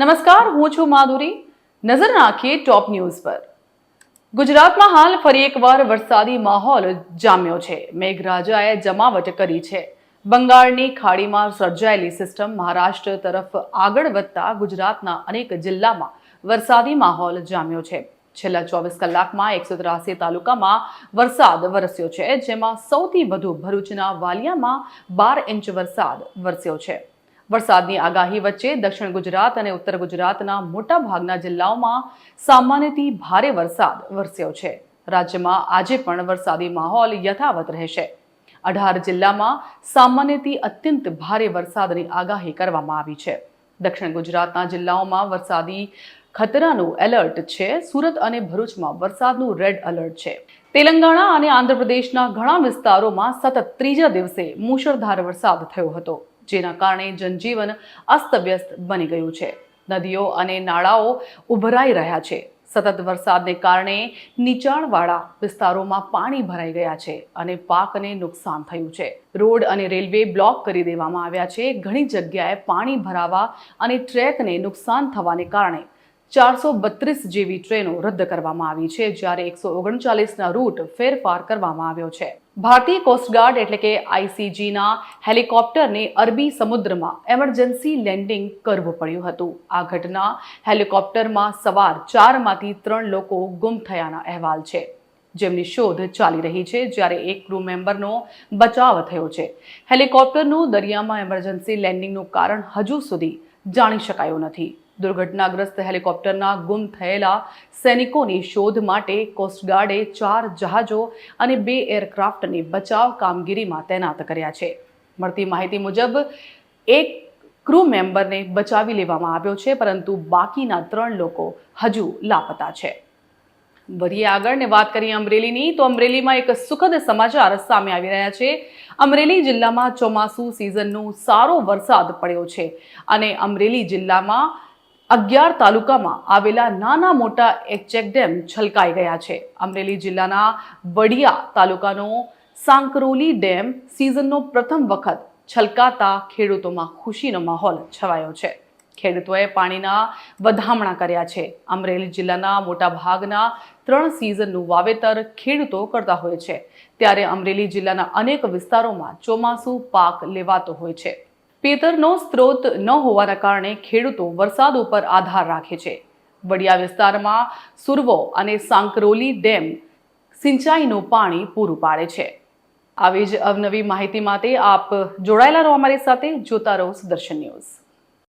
નમસ્કાર, હું છું માધુરી. નજર નાખીએ ટોપ ન્યૂઝ પર. ગુજરાતમાં હાલ ફરી એકવાર વરસાદી માહોલ જામ્યો છે. મેઘરાજાએ જમાવટ કરી છે. બંગાળની ખાડીમાં સર્જાયેલી સિસ્ટમ મહારાષ્ટ્ર તરફ આગળ વધતા ગુજરાતના અનેક જિલ્લામાં વરસાદી માહોલ જામ્યો છે. છેલ્લા ચોવીસ કલાકમાં એકસો ત્રાસી તાલુકામાં વરસાદ વરસ્યો છે, જેમાં સૌથી વધુ ભરૂચના વાલિયામાં બાર ઇંચ વરસાદ વરસ્યો છે. વરસાદની આગાહી વચ્ચે દક્ષિણ ગુજરાત અને ઉત્તર ગુજરાતના મોટા ભાગના જિલ્લાઓમાં સામાન્યથી ભારે વરસાદ વરસ્યો છે. રાજ્યમાં આજે પણ વરસાદી માહોલ યથાવત રહેશે. અઢાર જિલ્લામાં સામાન્યથી અત્યંત ભારે વરસાદની આગાહી કરવામાં આવી છે. દક્ષિણ ગુજરાતના જિલ્લાઓમાં વરસાદી ખતરાનું એલર્ટ છે. સુરત અને ભરૂચમાં વરસાદનું રેડ એલર્ટ છે. તેલંગાણા અને આંધ્રપ્રદેશના ઘણા વિસ્તારોમાં સતત ત્રીજા દિવસે મુશળધાર વરસાદ થયો હતો. જેના કારણે જનજીવન અસ્તવ્યસ્ત બની ગયું છે. નદીઓ અને નાળાઓ ઉભરાઈ રહ્યા છે. સતત વરસાદને કારણે નીચાણવાળા વિસ્તારોમાં પાણી ભરાઈ ગયા છે અને પાકને નુકસાન થયું છે. રોડ અને રેલવે બ્લોક કરી દેવામાં આવ્યા છે. ઘણી જગ્યાએ પાણી ભરાવા અને ટ્રેકને નુકસાન થવાને કારણે ચારસો બત્રીસ જેવી ટ્રેનો રદ કરવામાં આવી છે, જ્યારે એકસો ઓગણચાલીસના રૂટ ફેરફાર કરવામાં આવ્યો છે. ભારતીય કોસ્ટગાર્ડ એટલે કે આઈસીજીના હેલિકોપ્ટરને અરબી સમુદ્રમાં એમરજન્સી લેન્ડિંગ કરવું પડ્યું હતું. આ ઘટના હેલિકોપ્ટરમાં સવાર ચારમાંથી ત્રણ લોકો ગુમ થયાના અહેવાલ છે. જેમની શોધ ચાલી રહી છે, જ્યારે એક ક્રૂ મેમ્બરનો બચાવ થયો છે. હેલિકોપ્ટરનું દરિયામાં એમરજન્સી લેન્ડિંગનું કારણ હજુ સુધી જાણી શકાયું નથી. દુર્ઘટનાગ્રસ્ત હેલિકોપ્ટરના ગુમ થયેલા સૈનિકોની શોધ માટે કોસ્ટગાર્ડે ચાર જહાજો અને બે એરક્રાફ્ટની બચાવ કામગીરીમાં તૈનાત કર્યા છે. મળતી માહિતી મુજબ, એક ક્રૂ મેમ્બરને બચાવી લેવામાં આવ્યો છે, પરંતુ બાકીના ત્રણ લોકો હજુ લાપતા છે. વધીએ આગળ ને વાત કરીએ અમરેલીની, તો અમરેલીમાં એક સુખદ સમાચાર સામે આવી રહ્યા છે. અમરેલી જિલ્લામાં ચોમાસુ સિઝનનો સારો વરસાદ પડ્યો છે અને અમરેલી જિલ્લામાં અગિયાર તાલુકામાં આવેલા નાના મોટા એક ચેકડેમ છલકાઈ ગયા છે. અમરેલી જિલ્લાના વડિયા તાલુકાનો સાંકરોલી ડેમ સિઝનનો પ્રથમ વખત છલકાતા ખેડૂતોમાં ખુશીનો માહોલ છવાયો છે. ખેડૂતોએ પાણીના વધામણા કર્યા છે. અમરેલી જિલ્લાના મોટા ભાગના ત્રણ સિઝનનું વાવેતર ખેડૂતો કરતા હોય છે. ત્યારે અમરેલી જિલ્લાના અનેક વિસ્તારોમાં ચોમાસું પાક લેવાતો હોય છે. પેતરનો સ્ત્રોત ન હોવાના કારણે ખેડૂતો વરસાદ ઉપર આધાર રાખે છે. વડિયા વિસ્તારમાં સુરવો અને સાંકરોલી ડેમ સિંચાઈનું પાણી પૂરું પાડે છે. આવી જ અવનવી માહિતી માટે આપ જોડાયેલા રહો અમારી સાથે. જોતા રહો સુદર્શન ન્યૂઝ.